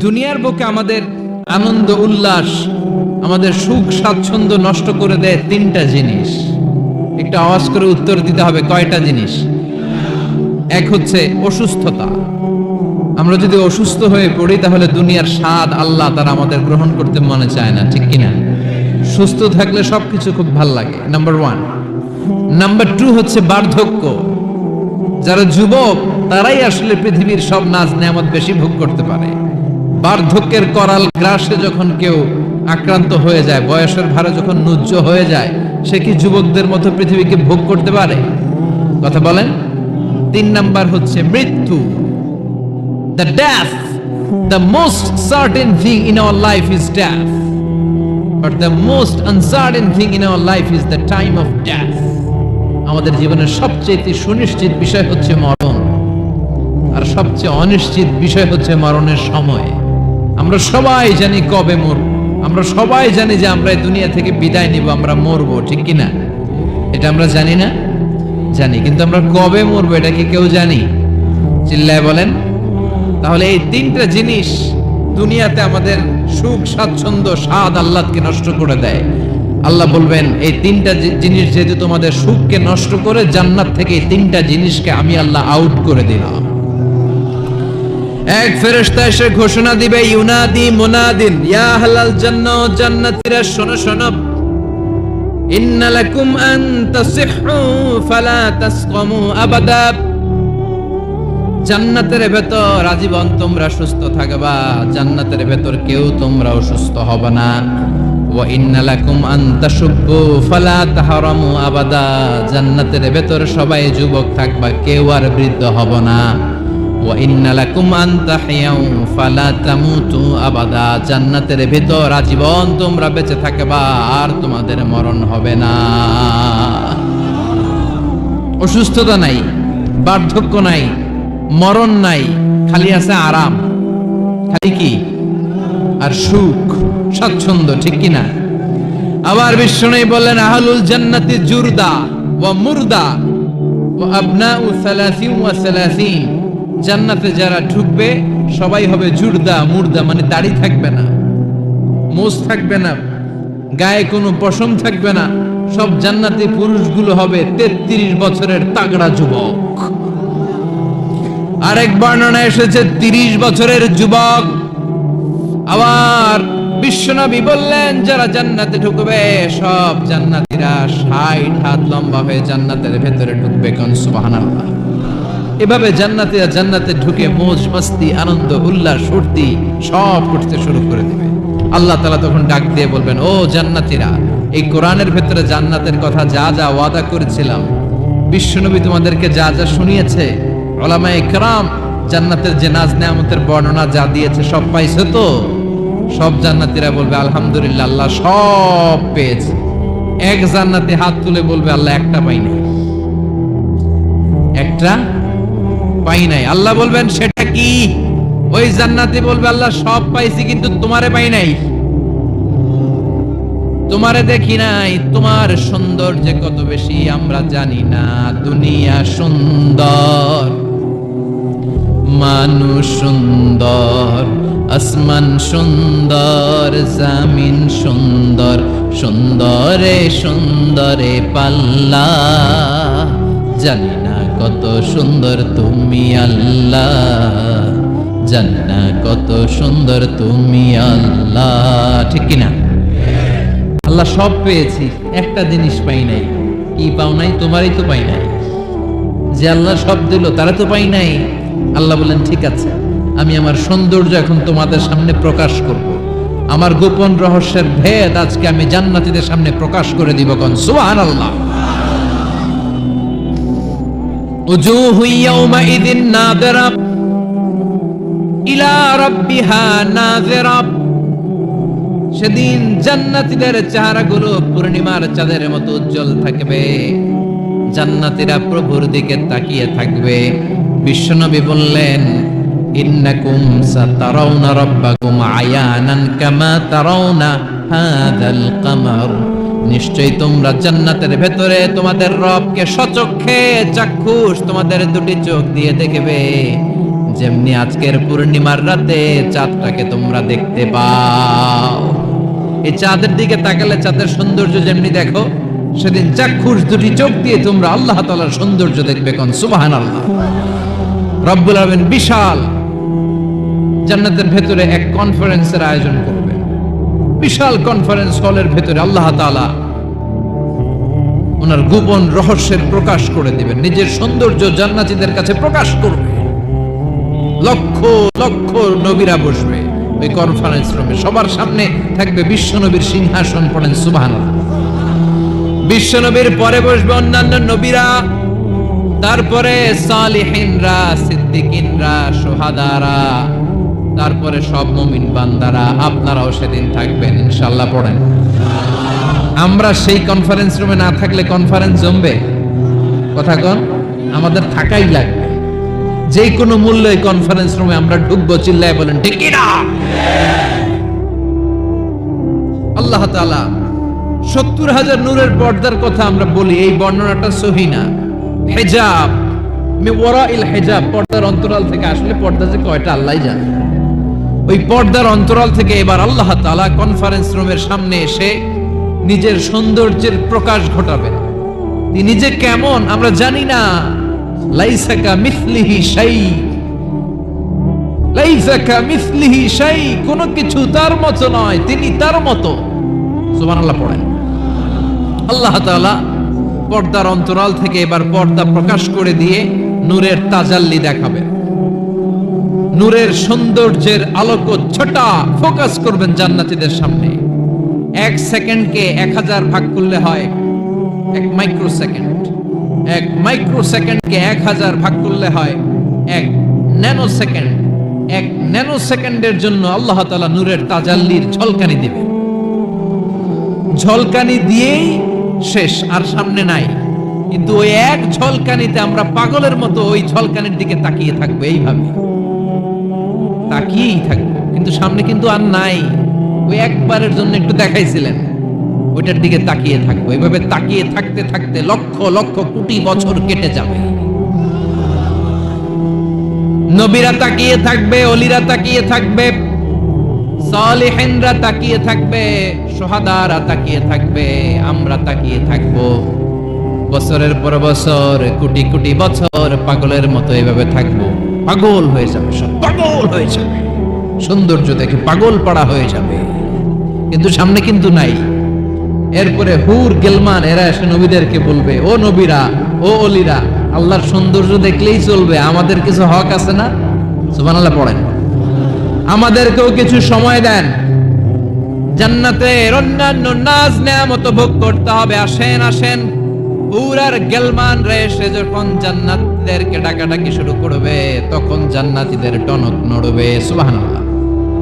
দুনিয়ার বুকে আমাদের আনন্দ, উল্লাস, আমাদের সুখ, স্বাচ্ছন্দ্য নষ্ট করে দেয় তিনটা জিনিস। একটা আওয়াজ করে উত্তর দিতে হবে, কয়টা জিনিস? এক হচ্ছে অসুস্থতা। আমরা যদি অসুস্থ হয়ে পড়ি, তাহলে দুনিয়ার স্বাদ আল্লাহ তারা আমাদের গ্রহণ করতে মনে চায় না, ঠিক কিনা? সুস্থ থাকলে সবকিছু খুব ভালো লাগে নাম্বার ওয়ান নাম্বার টু হচ্ছে বার্ধক্য। যারা যুবক, তারাই আসলে পৃথিবীর সব নাজ নেয়ামত বেশি ভোগ করতে পারে। বার্ধক্যের করাল গ্রাসে যখন কেউ আক্রান্ত হয়ে যায়, বয়সের ভারে যখন নুজ্জ হয়ে যায়, সে কি যুবকদের মতো পৃথিবীকে ভোগ করতে পারে? কথা বলেন। তিন নাম্বার হচ্ছে মৃত্যু। The death the most certain thing in our life is death but the most uncertain thing in our life is the time of death আমাদের জীবনের সবচেয়ে সুনিশ্চিত বিষয় হচ্ছে মরণ। আর সবচেয়ে অনিশ্চিত বিষয় হচ্ছে মরণের সময়। আমরা সবাই জানি কবে মরব। আমরা সবাই জানি যে আমরা দুনিয়া থেকে বিদায় নিব, আমরা মরবো, ঠিক কিনা? এটা আমরা জানি না? জানি। কিন্তু আমরা কবে মরবো এটা কি কেউ জানি? চিল্লায় বলেন। তাহলে এই তিনটা জিনিস দুনিয়াতে আমাদের সুখ, স্বাচ্ছন্দ্য, স্বাদ আল্লাহকে নষ্ট করে দেয়। আল্লাহ বলবেন, এই তিনটা জিনিস যেহেতু তোমাদের সুখকে নষ্ট করে, জান্নাত থেকে এই তিনটা জিনিসকে আমি আল্লাহ আউট করে দিলাম। এক ফেরেশতা এসে ঘোষণা দিবে, ইউনাদি মুনাদিন, ইয়া হালাল জান্নাত জান্নাতীরা, শোনো শোনো। ইন্না লাকুম আন তাসিহু ফালা তাসকামু আবাদা। জান্নাতের ভেতর আজীবন তোমরা সুস্থ থাকবা, জান্নাতের ভেতর কেউ তোমরা অসুস্থ হবে না। জান্নাতের ভেতর সবাই যুবক থাকবা, কেউ আর বৃদ্ধ হবে না। আবাদা। জান্নাতের ভেতর আজীবন তোমরা বেঁচে থাকবা, আর তোমাদের মরণ হবে না। অসুস্থতা নাই, বার্ধক্য নাই, মরণ নাই, খালি আছে আরাম। খালি কি? আর সুখ। স্বাচ্ছন্দ্য, ঠিক কিনা? আবার বিষ্ণু বললেন, আহলুল জান্নাতি জুরদা ওয়া মুরদা ওয়া আবনাউ সালাসিন ওয়া সালাসিন। জান্নাতে যারা ঢুকবে, সবাই হবে জুরদা, মুর্দা মানে দাড়ি থাকবে না, মোজ থাকবে না, গায়ে কোনো পশম থাকবে না। সব জান্নাতি পুরুষগুলো হবে তেত্রিশ বছরের তাগড়া যুবক। আরেক বর্ণনা এসেছে, তিরিশ বছরের যুবক। আবার বিশ্বনবী বললেন, যারা জান্নাতে ঢুকবে, সব জান্নাতীরা ষাট হাত লম্বা হয়ে জান্নাতের ভেতরে ঢুকবে কোন? এভাবে জান্নাতীরা জান্নাতে ঢুকে মোজ মস্তি, আনন্দ, উল্লাস, ফুর্তি, সব করতে শুরু করে দেবে। আল্লাহ তালা তখন ডাক দিয়ে বলবেন, ও জান্নাতীরা, এই কোরআনের ভেতরে জান্নাতের কথা যা যা ওয়াদা করেছিলাম, বিশ্বনবী তোমাদেরকে যা যা শুনিয়েছে ওলামা ইকরাম জান্নাতের যে নাজ নেয়ামতের বর্ণনা যা দিয়েছে, সব পাইছো তো? সব জান্নাতীরা বলবে, আলহামদুলিল্লাহ, আল্লাহ সব পেয়েছে। এক জান্নাতে হাত তুলে বলবে, আল্লাহ একটা পাই নাই। একটা পাই নাই। আল্লাহ বলবেন, সেটা কি? ওই জান্নাতে বলবে, আল্লাহ সব পাইছি, কিন্তু তোমারে পাই নাই। তোমারে দেখি নাই, তোমার সৌন্দর্য কত বেশি, আমরা জানি না, দুনিয়া সুন্দর, মানুষ সুন্দর। আসমান সুন্দর, জামিন সুন্দর, সুন্দরে সুন্দরে পাল্লা। জানি না কত সুন্দর তুমি আল্লাহ। জানি না কত সুন্দর তুমি আল্লাহ। ঠিক কিনা? আল্লাহ সব পেয়েছি, একটা জিনিস পাই নাই। কি পাও নাই? তোমারই তো পাই নাই। যে আল্লাহ সব দিল, তারা তো পাই নাই। আল্লাহ বলেন, ঠিক আছে। আমি আমার সৌন্দর্য এখন তোমাদের সামনে প্রকাশ করব। আমার গোপন রহস্যের ভেদ আজকে আমি জান্নাতীদের সামনে প্রকাশ করে দিব কোন? সুবহান আল্লাহ সেদিন জান্নাতীদের চেহারাগুলো পূর্ণিমার চাঁদের মতো উজ্জ্বল থাকবে। জান্নাতীরা প্রভুর দিকে তাকিয়ে থাকবে। বিশ্বনবী বললেন ইন্নাকুম সাতারাউনা রাব্বাকুম আয়ানান কামা তারাউনা হাদাল কামার। নিশ্চয়ই তোমরা জান্নাতের ভেতরে তোমাদের রবকে সচক্ষে চাক্ষুষ তোমাদের দুটি চোখ দিয়ে দেখবে। যেমনি আজকের পূর্ণিমার রাতে চাঁদটাকে তোমরা দেখতে পাও। এই চাঁদের দিকে তাকালে চাঁদের সৌন্দর্য যেমনি দেখো, সেদিন চাক্ষুষ দুটি চোখ দিয়ে তোমরা আল্লাহ তাআলার সৌন্দর্য দেখবে কোন সুবাহান আল্লাহ রব্বুল বিশাল জান্নাতের ভেতরে এক কনফারেন্সের আয়োজন করবে। বিশাল কনফারেন্স হলের ভেতরে আল্লাহ তাআলা ওনার গোপন রহস্যের প্রকাশ করে দিবেন। নিজের সৌন্দর্য জান্নাতীদের কাছে প্রকাশ করবে। লক্ষ লক্ষ নবীরা বসবে ওই কনফারেন্স রুমে সবার সামনে থাকবে বিশ্বনবীর সিংহাসন পড়েন সুবহান বিশ্বনবীর পরে বসবে অন্যান্য নবীরা। তারপরে সালিহিনরা, সিদ্দিকিনরা, সোহাদারা। তারপরে সব মুমিন বান্দারা আপনারাও সেদিন থাকবেন ইনশাল্লাহ পড়েন। আমরা সেই কনফারেন্স রুমে না থাকলে কনফারেন্স জমবে? কথা কন, আমাদের থাকাই লাগবে। যে কোনো মূল্যে এই কনফারেন্স রুমে আমরা ঢুকবো, চিল্লায় বলেন, ঠিক না? আল্লাহ তাআলা সত্তর হাজার নূরের পর্দার কথা আমরা বলি, এই বর্ণনাটা সহি না। হেজাব ওরা ইল হেজাব, পর্দার অন্তরাল থেকে আসলে পর্দা যে কয়টা আল্লাহ জানে। ওই পর্দার অন্তরাল থেকে এবার আল্লাহ তাআলা কনফারেন্স রুমের সামনে এসে নিজের সৌন্দর্যের প্রকাশ ঘটাবে। তিনি যে কেমন আমরা জানি না। লাইসাকা মিসলিহি শাই, লাইসাকা মিসলিহি শাই, কোনো কিছু তার মতো নয়, তিনি তার মতো। সুবহানাল্লাহ পড়েন। আল্লাহ তাআলা পর্দার অন্তরাল থেকে এবার পর্দা প্রকাশ করে দিয়ে নূরের তাজাল্লি দেখাবেন নূরের সৌন্দর্যের আলোক ছটা ফোকাস করবেন জান্নাতীদের সামনে। এক সেকেন্ডকে এক হাজার ভাগ করলে হয় এক মাইক্রো সেকেন্ড এক মাইক্রো সেকেন্ডকে এক হাজার ভাগ করলে হয় এক ন্যানো সেকেন্ড এক ন্যানো সেকেন্ডের জন্য আল্লাহ তাআলা নূরের তাজাল্লির ঝলকানি দিবে। ঝলকানি দিয়েই শেষ, আর সামনে নাই। কিন্তু ওই এক ঝলকানিতে আমরা পাগলের মতো ওই ঝলকানির দিকে তাকিয়ে থাকব এইভাবে তাকিয়েই থাকব। কিন্তু সামনে কিন্তু আর নাই। ওই একবারের জন্য একটু দেখাইছিলেন। ওইটার দিকে তাকিয়ে থাকব। এইভাবে তাকিয়ে থাকতে থাকতে লক্ষ লক্ষ কোটি বছর কেটে যাবে। নবীরা তাকিয়ে থাকবে, অলিরা তাকিয়ে থাকবে, সালেহিনরা তাকিয়ে থাকবে, সোহাদারা তাকিয়ে থাকবে, আমরা তাকিয়ে থাকব। বছরের পর বছর, কোটি কোটি বছর পাগলের মতো এভাবে থাকব। পাগল হয়ে যাবে সব। পাগল! হয়ে যাবে। সৌন্দর্য দেখে পাগল পাড়া হয়ে যাবে। কিন্তু সামনে কিন্তু নাই। এরপরে হুর, গেলমান, এরা এসে নবীদেরকে বলবে, ও নবীরা, ও অলিরা, আল্লাহর সৌন্দর্য দেখলেই চলবে। আমাদের কিছু হক আছে না? সুবহানাল্লাহ পড়েন। আমাদেরকেও কিছু সময় দেন। জান্নাতের অন্যান্য নাজ নেয়ামত ভোগ করতে হবে। আসেন আসেন। পুরার গেলমান রে এসে যখন জান্নাতীদেরকে ডাকাডাকি শুরু করবে, তখন জান্নাতীদের টনক নড়বে, সুবহানাল্লাহ।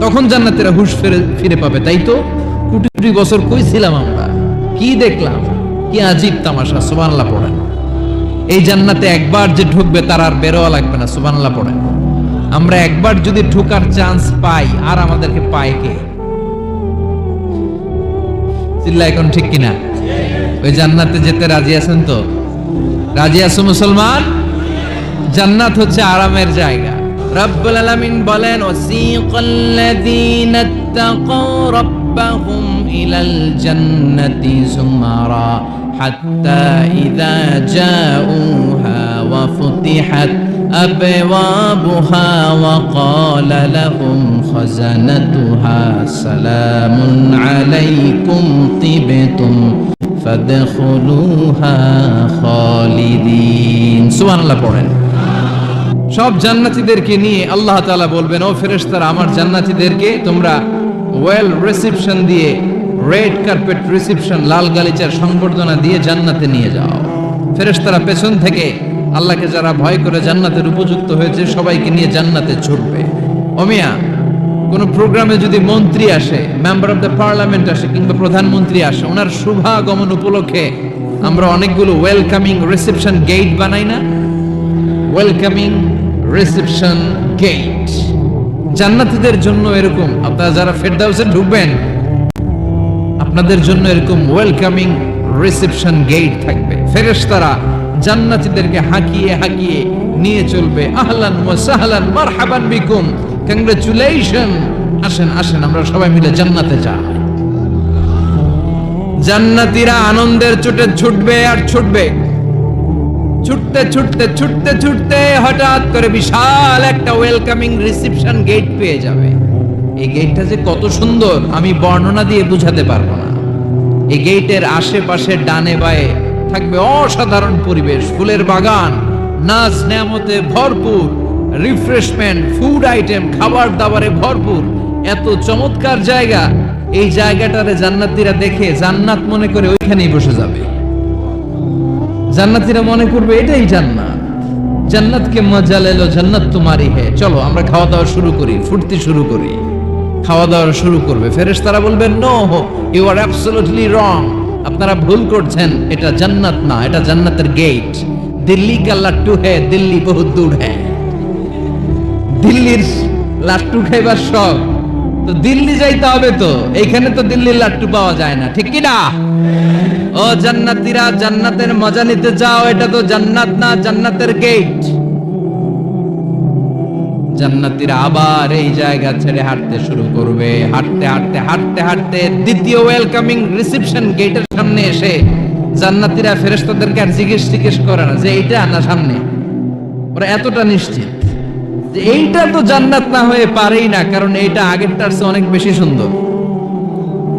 তখন জান্নাতীরা হুশ ফিরে ফিরে পাবে, তাই তো? কোটি কোটি বছর কই ছিলাম আমরা? কি দেখলাম? কি আজীব তামাশা, সুবহানাল্লাহ পড়েন। এই জান্নাতে একবার যে ঢুকবে, তার আর বেরোয়া লাগবে না, সুবহানাল্লাহ পড়েন। আমরা একবার যদি ঢোকার চান্স পাই, আর আমাদেরকে পায় কে? চিল্লা এখন ঠিক কিনা? ওই জান্নাতে যেতে রাজি আছেন তো রাজি আছো মুসলমান জান্নাত হচ্ছে আরামের জায়গা রব্বুল আলামিন বলেন ওয়াসিকাল্লাযীনা ইত্তাকাও রাব্বাহুম ইলাল জান্নাতি যুমারা হাত্তা ইযা জাউহা ওয়া ফুতিহাত أبوابها وقال لهم خزنتها سلام عليكم طبتم সব জান্নাতীদেরকে নিয়ে আল্লাহ তাআলা বলবেন, ও ফেরেশতারা, আমার জান্নাতীদেরকে তোমরা ওয়েল রিসিপশন দিয়ে রেড কার্পেট রিসিপশন লাল গালিচার সংবর্ধনা দিয়ে জান্নাতে নিয়ে যাও। ফেরেশতারা পেছন থেকে আল্লাহকে যারা ভয় করে জান্নাতের উপযুক্ত হয়েছে, সবাইকে নিয়ে জান্নাতে ছুটবে। অমিয়া কোন প্রোগ্রামে যদি মন্ত্রী আসে মেম্বার অফ দ্য পার্লামেন্ট আসে কিংবা প্রধানমন্ত্রী আসে, ওনার শুভাগমন উপলক্ষে আমরা অনেকগুলো ওয়েলকামিং রিসেপশন গেট বানাই না? ওয়েলকামিং রিসেপশন গেট জান্নাতীদের জন্য এরকম, আপনারা যারা ফেরদাউসে ঢুকবেন, আপনাদের জন্য এরকম ওয়েলকামিং রিসেপশন গেট থাকবে। ফেরেশতারা জান্নাতীদেরকে হাঁকিয়ে হাঁকিয়ে নিয়ে চলবে। আহলান ওয়া সাহলান মারহাবান বিকুম। কংগ্রেচুলেশন আসেন আসেন, আমরা সবাই মিলে জান্নাতে যাই। জান্নাতীরা আনন্দের চোটে ছুটবে আর ছুটবে। ছুটতে ছুটতে ছুটতে ছুটতে হঠাৎ করে বিশাল একটা ওয়েলকামিং রিসেপশন গেট পেয়ে যাবে। এই গেটটা যে কত সুন্দর, আমি বর্ণনা দিয়ে বুঝাতে পারব না। এই গেটের আশেপাশে ডানে বায়ে থাকবে অসাধারণ পরিবেশ, ফুলের বাগান নাচ নেয়ামতে ভরপুর। রিফ্রেশমেন্ট ফুড আইটেম খাবার দাবারে ভরপুর। এত চমৎকার জায়গা। এই জায়গাটারে জান্নাতীরা দেখে জান্নাত মনে করে ওইখানেই বসে যাবে। জান্নাতীরা মনে করবে এটাই জান্নাত। জান্নাতকে মজা লেলো, জান্নাত তোমারই হে। চলো, আমরা খাওয়া দাওয়া শুরু করি, ফুর্তি শুরু করি। খাওয়া দাওয়া শুরু করবে। ফেরেশতারা বলবেন, no you are absolutely wrong আপনারা ভুল করছেন। এটা জান্নাত না, এটা জান্নাতের গেট দিল্লি কা লাট্টু হে, দিল্লি বহুত দূর হ্যাঁ দিল্লির লাট্টু খাইবার শখ। তো দিল্লি যাইতে হবে তো। এইখানে তো দিল্লির লাট্টু পাওয়া যায় না। ঠিক না ও জান্নাতীরা, জান্নাতের মজা নিতে যাও। এটা তো জান্নাত না, জান্নাতের গেট জান্নাতীরা আবার এই জায়গা ছেড়ে হাঁটতে শুরু করবে। হাঁটতে হাঁটতে হাঁটতে হাঁটতে দ্বিতীয় ওয়েলকামিং রিসেপশন গেটের সামনে এসে জান্নাতীরা ফেরেশতাদেরকে আর জিজ্ঞেস জিজ্ঞেস করে না যে এইটা না সামনে। ওরা এতটা নিশ্চিত। এইটা তো জান্নাত না হয়ে পারেই না, কারণ এইটা আগেরটার চেয়ে অনেক বেশি সুন্দর।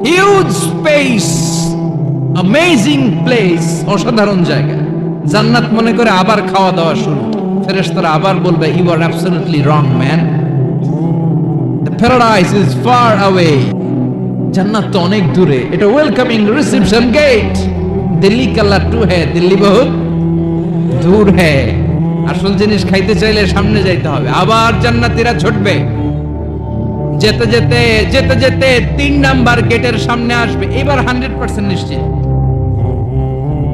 হিউজ স্পেস অ্যামেজিং প্লেস অসাধারণ জায়গা। জান্নাত মনে করে আবার খাওয়া দাওয়া শুরু। ফেরেশতারা আবার বলবে you are absolutely wrong man the paradise is far away জান্নাত তো অনেক দূরে। এটা ওয়েলকামিং রিসেপশন গেট দিল্লি কাল্লা টু হ্যাঁ দিল্লি বহুত দূর হ্যাঁ আসল জিনিস খাইতে চাইলে সামনে যাইতে হবে। আবার জান্নাতীরা ছুটবে। যেতে যেতে যেতে যেতে তিন নাম্বার গেটের সামনে আসবে। এবার হান্ড্রেড পার্সেন্ট নিশ্চিত।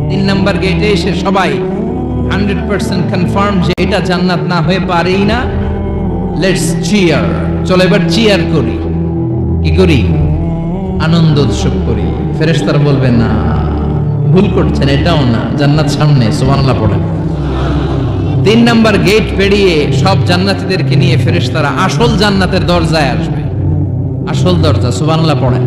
তিন নাম্বার গেটে এসে সবাই হান্ড্রেড পার্সেন্ট কনফার্ম যে এটা জান্নাত না হয়ে পারেই না। লেটস চিয়ার চলো এবার চিয়ার করি। কি করি? আনন্দ উৎসব করি। ফেরেশতারা বলবে, না, ভুল করছেন, এটাও না। জান্নাত সামনে, সুবহানাল্লাহ, পড়েন। তিন নাম্বার গেট পেরিয়ে সব জান্নাতীদেরকে নিয়ে ফেরেশতারা আসল জান্নাতের দরজায় আসবে। আসল দরজা, সুবহানাল্লাহ পড়েন।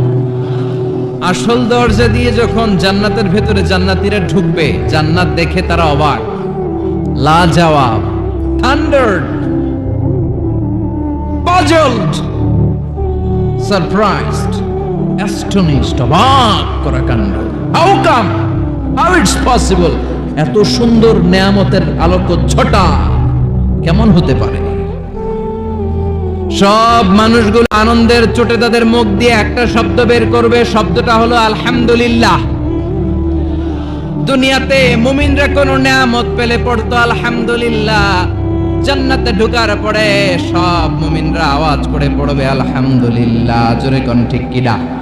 আসল দরজা দিয়ে যখন জান্নাতের ভেতরে জান্নাতীরা ঢুকবে, জান্নাত দেখে তারা অবাক। লা জবাব থান্ডার্ড পাজলড সারপ্রাইজড অ্যাস্টনিশড অবাক করা কাণ্ড। How come how it's possible এত সুন্দর নেয়ামতের আলোক ছটা কেমন হতে পারে? সব মানুষগুলো আনন্দের চোটে তাদের মুখ দিয়ে একটা শব্দ বের করবে, শব্দটা হলো আলহামদুলিল্লাহ। দুনিয়াতে মুমিনরা কোনো নেয়ামত পেলে পড়তো আলহামদুলিল্লাহ। জান্নাতে ঢুকার পরে সব মুমিনরা আওয়াজ করে পড়বে আলহামদুলিল্লাহ। জোরে কোন ঠিক কিনা?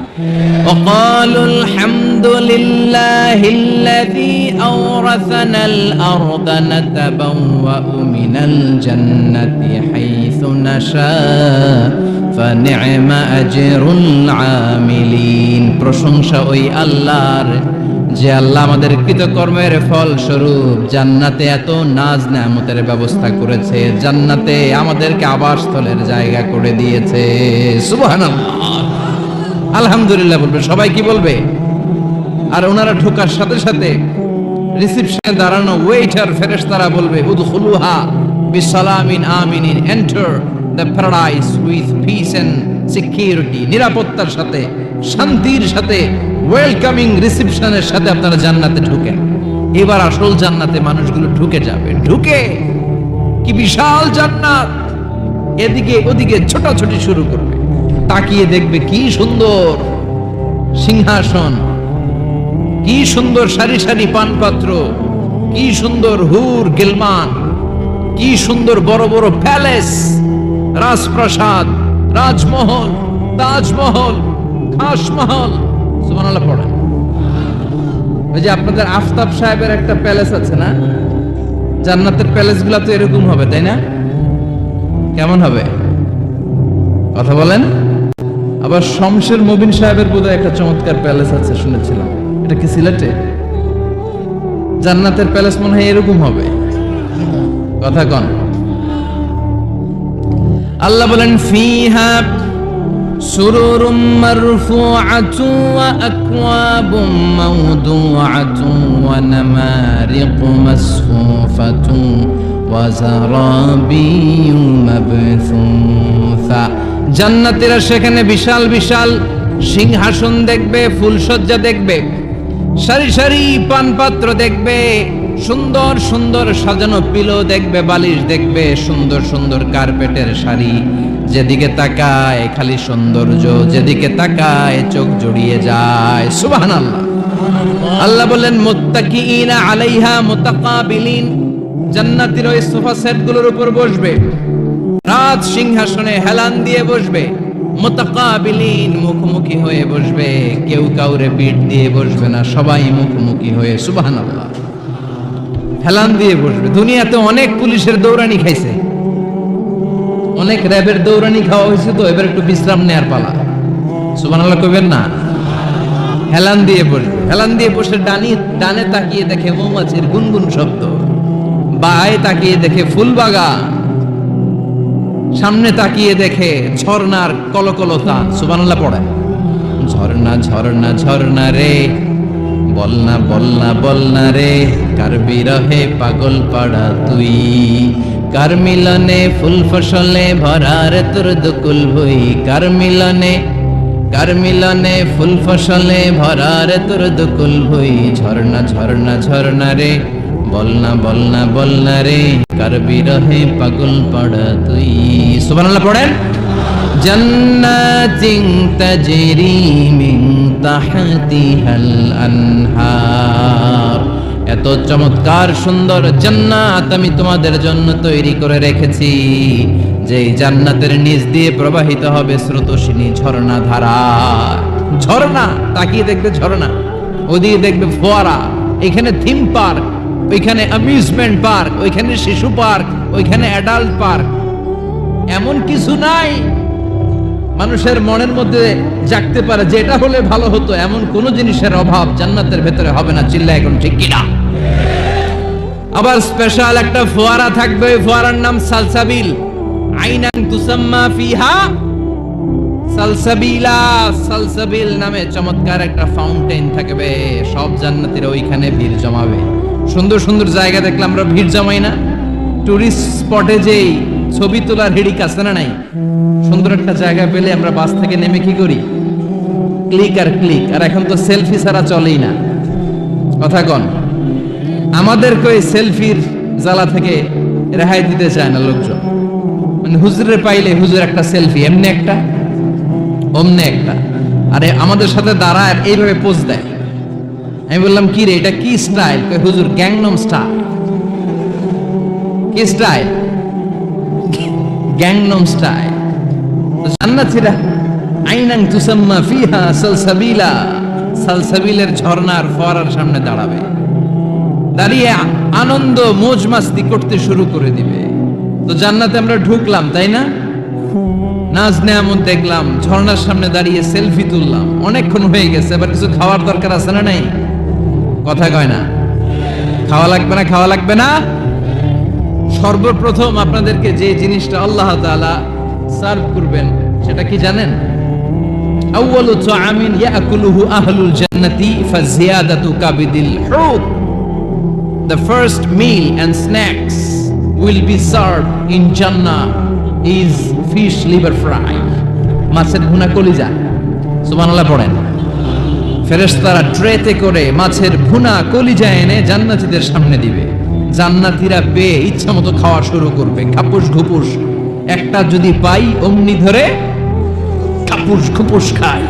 وقالوا الحمد لله الذي أورثنا الأرض نتبوأ من الجنة حيث نشاء فنعم أجر العاملين প্রশংসা ওই আল্লাহর যে আল্লাহ আমাদের কৃতকর্মের ফল স্বরূপ জান্নাতে এত নাজ নেয়ামতের ব্যবস্থা করেছে জান্নাতে আমাদেরকে আবাসস্থলের জায়গা করে দিয়েছে সুবহানাল্লাহ আলহামদুলিল্লাহ বলবে। সবাই কি বলবে? আর ওনারা ঢোকার সাথে সাথে রিসিপশনে দাঁড়ানো ওয়েটার ফেরেশতারা বলবে বিসালামিন enter the paradise with peace and security নিরাপত্তার সাথে, শান্তির সাথে ওয়েলকামিং রিসিপশনের সাথে আপনারা জান্নাতে ঢুকেন। এবার আসল জান্নাতে মানুষগুলো ঢুকে যাবে। ঢুকে! কি বিশাল জান্নাত! এদিকে ওদিকে ছোটাছুটি শুরু করবে। তাকিয়ে দেখবে কি সুন্দর সিংহাসন, কি সুন্দর সারি সারি পানপাত্র, কি সুন্দর হুর গেলমান কি সুন্দর বড় বড় প্যালেস, রাজপ্রাসাদ, রাজমহল, তাজমহল, খাসমহল। সুবহানাল্লাহ, পড়েন। ওই যে আপনাদের আফতাব সাহেবের একটা প্যালেস আছে না? জান্নাতের প্যালেসগুলা তো এরকম হবে, তাই না? কেমন হবে? কথা বলেন। আবার শমশের মুবিন সাহেবের বোধহয় একটা চমৎকার প্যালেস আছে, শুনেছিলাম। এটা কি সিলেটে? জান্নাতের প্যালেস মনে হয় এরকম হবে। কথা কন। আল্লাহ বলেন, ফিহা সুরুরুম মারফুআতু ওয়া আকওয়াবুম মাওদুআতু ওয়া নামারিকু মাসফুফাতু জান্নাতীরা সেখানে বিশাল বিশাল সিংহাসন দেখবে ফুলসজ্জা দেখবে, সারি সারি পানপাত্র দেখবে, সুন্দর সুন্দর সাজানো পিলো দেখবে, বালিশ দেখবে, সুন্দর সুন্দর কার্পেটের শাড়ি যেদিকে তাকায় খালি সৌন্দর্য, যেদিকে তাকায় চোখ জড়িয়ে যায়। সুবাহান আল্লাহ আল্লাহ বললেন মুত্তাকিইনা আলাইহা মুতাকাবিলিন। জান্নাতীর ওই সোফা সেটগুলোর উপর বসবে। রাজ সিংহাসনে হেলান দিয়ে বসবে। মুতাকাবিলিন মুখোমুখি হয়ে বসবে। কেউ কাউরে পিঠ দিয়ে বসবে না, সবাই হয়ে হেলান দিয়ে বসবে। দুনিয়াতে অনেক পুলিশের দৌড়ানি খাইছে। অনেক র্যাবের দৌড়ানি খাওয়া হয়েছে তো, এবার একটু বিশ্রাম নেয়ার পালা। সুবহানাল্লাহ না? হেলান দিয়ে বসবে। হেলান দিয়ে বসে ডানি, ডানে তাকিয়ে দেখে মৌমাছির গুনগুন শব্দ। বায়ে তাকিয়ে দেখে ফুল বাগান সামনে তাকিয়ে দেখে ঝর্ণার কলকলতা, সুবহানাল্লাহ পড়ে। ঝর্ণা ঝর্ণা ঝর্ণা রে, বলনা বলনা বলনা রে, কার বিরহে পাগল পাড়া তুই? কার মিলনে ফুল ফসলে ভরার তোর দুকুল ভুই? কার মিলনে কার মিলনে ফুল ফসলে ভরার তোর দুকুল ভুই? ঝর্ণা ঝর্ণা ঝর্ণা রে বলনা বলনা বলনা রে, কার বিরহে পাগল পাড়া তুই? সুবহানাল্লাহ পড়েন। জান্নাতিন তাজরি মিন তাহতিহাল আনহার। এত চমৎকার সুন্দর জান্নাত আমি তোমাদের জন্য তৈরি করে রেখেছি। যে জান্নাতের নিচ দিয়ে প্রবাহিত হবে স্রোতস্বিনী ঝর্ণা ধারা। ঝর্ণা, তাকিয়ে দেখবে ঝর্ণা, ওদিকে দেখবে ফোয়ারা, এখানে থিম পার্ক ওইখানে অ্যামিউজমেন্ট পার্ক ওইখানে শিশু পার্ক ওইখানে অ্যাডাল্ট পার্ক এমন কিছু নাই, মানুষের মনের মধ্যে জাগতে পারে যে এটা হলে ভালো হতো, এমন কোন জিনিসের অভাব জান্নাতের ভেতরে হবে না চিল্লা এখন ঠিক কিনা? আবার স্পেশাল একটা ফোয়ারা থাকবে ফোয়ারার নাম সালসাবিল। আইনান তুসাম্মা ফিহা সালসাবিলা, সালসাবিল নামে চমৎকার একটা ফাউন্টেন থাকবে সব জান্নাতীরা ওইখানে ভিড় জমাবে। সুন্দর সুন্দর জায়গা দেখলে আমরা ভিড় জমাই না। টুরিস্ট স্পটে যেই ছবি তোলার হিড়িক আছে না নাই? সুন্দর একটা জায়গা পেলে আমরা বাস থেকে নেমে কি করি? ক্লিক আর ক্লিক। আর এখন তো সেলফি ছাড়া চলেই না। কথা কন, আমাদেরকে ওই সেলফির জ্বালা থেকে রেহাই দিতে চায় না লোকজন। মানে হুজুরে পাইলে হুজুর একটা সেলফি, এমনি একটা, অমনে একটা। আরে আমাদের সাথে দাঁড়ায় এইভাবে পোজ দেয়। আমি বললাম, কি রে, এটা কি স্টাইল হুজুর গ্যাংনম স্টাইল কি স্টাইল গ্যাংনম স্টাইল জান্নাতীরা, আইনাং তুসাম্মা ফিহা সালসাবিলা। সালসাবিলের ঝর্ণার ফোয়ারার সামনে দাঁড়াবে। দাঁড়িয়ে আনন্দ, মোজ মাস্তি করতে শুরু করে দিবে। তো জান্নাতে আমরা ঢুকলাম, তাই না? নাচ নেয়ামত দেখলাম, ঝর্ণার সামনে দাঁড়িয়ে সেলফি তুললাম। অনেকক্ষণ হয়ে গেছে এবার কিছু খাওয়ার দরকার আছে না নাই? কথা কয় না? খাওয়া লাগবে না, খাওয়া লাগবে না? সর্বপ্রথম আপনাদেরকে যে জিনিসটা আল্লাহ সার্ভ করবেন, সেটা কি জানেন? The first be served in fish. মাছের ভুনা কলিজা। সুবহানাল্লাহ, পড়েন। ফেরেশতারা ট্রেতে করে মাছের ভুনা কলিজা এনে জান্নাতীদের সামনে দিবে। জান্নাতীরা পেয়ে ইচ্ছা মতো খাওয়া শুরু করবে। খাপুস ঘুপুস। একটা যদি পাই অমনি ধরে খাপুস ঘুপুস খায়।